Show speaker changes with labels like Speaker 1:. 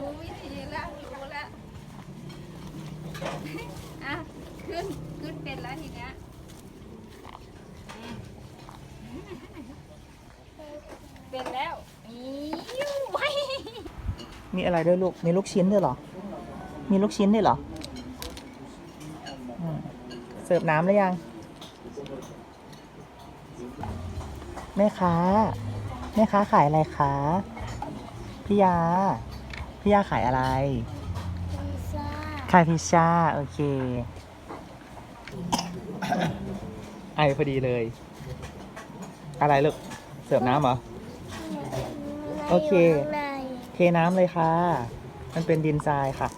Speaker 1: รู้วิธีแล้วรู้แล้วอะขึ้นขึ้นเป็นแล้วทีเนี้ยเป็นแล้วอิ๊วไว้
Speaker 2: มีอะไรด้วยลูก มีลูกชิ้นด้วยเหรอ มีลูกชิ้นด้วยเหรออืมเสิร์ฟน้ำหรือยัง แม่ค้า แม่ค้าขายอะไรคะ พี่ยา พี่ย่าขายอะไรพิซซ่าขายพิซซ่าโอเคไอพอดีเลย อะไรลูกเสิร์ฟน้ำเหรอ โอเคเทน้ำเลยค่ะ มันเป็นดินทรายค่ะ